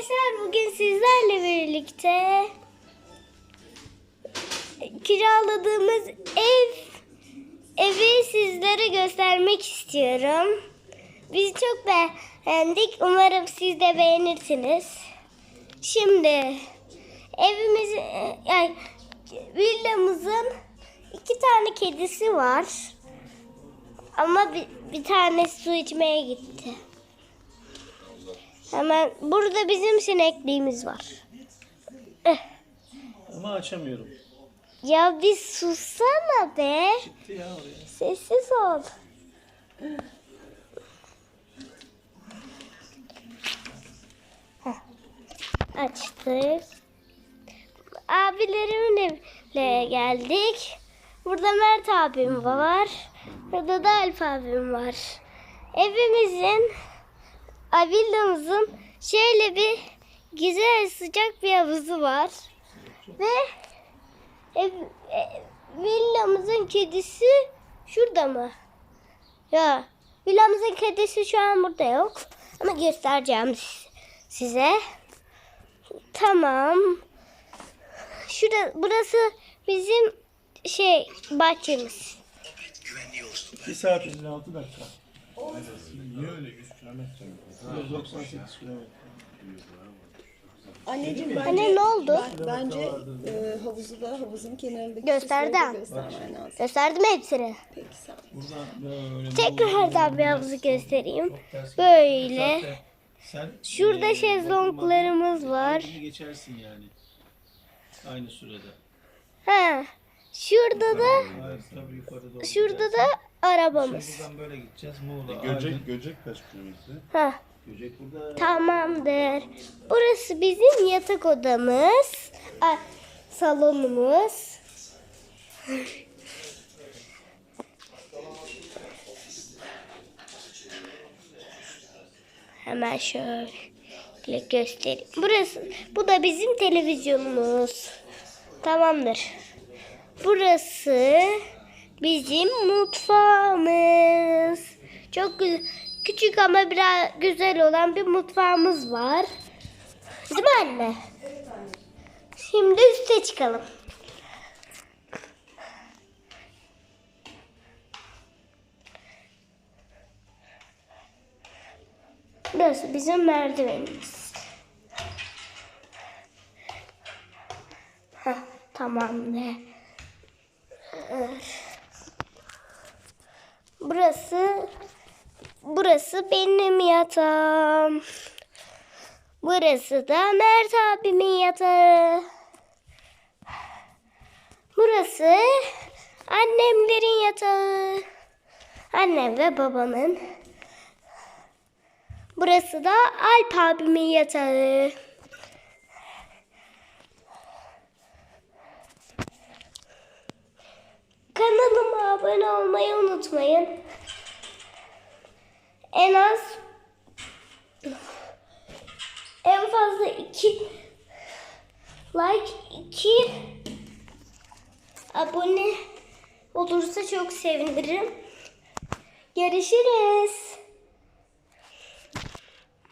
Arkadaşlar bugün sizlerle birlikte kiraladığımız ev evi sizlere göstermek istiyorum. Biz çok beğendik. Umarım siz de beğenirsiniz. Şimdi evimiz yani villamızın iki tane kedisi var. Ama bir, bir tanesi su içmeye gitti. Hemen burada bizim sinekliğimiz var. Eh, Ama açamıyorum. Ya bir sussana be. Gitti ya oraya. Sessiz ol. Heh, Açtık. Abilerimin evine geldik. Burada Mert abim var. Burada da Alp abim var. Evimizin, villamızın şöyle bir güzel sıcak bir havuzu var. Ve ev, e, villamızın kedisi şurada mı? Ya villamızın kedisi şu an burada yok. Ama göstereceğim si- size. Tamam. Şurada burası bizim şey bahçemiz. 2 saat 56 dakika. Niye öyle 100 kilometre? 198 kilometre. Anneciğim bence, Anne ne oldu? ben- bence e, havuzu da havuzun kenarındaki de göstermen lazım. Gösterdim hepsini. Peki sağ ol. Buradan böyle Tekrardan bir havuzu göstereyim. Böyle. Sen Şurada şezlonglarımız var. geçersin yani. Aynı sürede. Ha. Şurada da Hayır tabii şurada da. Arabamız. Şimdi buradan böyle gideceğiz. Muğla, Göcek, Aydın. Göcek kaç kilometre? Ha. Göcek burada. Tamamdır. Burası bizim yatak odamız. Ay, salonumuz. Hemen şöyle göstereyim. Burası, bu da bizim televizyonumuz. Tamamdır. Burası bizim mutfağımız. Çok küçük ama biraz güzel olan bir mutfağımız var. Değil mi anne? Şimdi üste çıkalım. Burası bizim merdivenimiz. Heh, tamamdır. Burası burası benim yatağım. Burası da Mert abimin yatağı. Burası annemlerin yatağı. Annem ve babamın. Burası da Alp abimin yatağı. Abone olmayı unutmayın. En az en fazla iki like iki abone olursa çok sevinirim. Görüşürüz.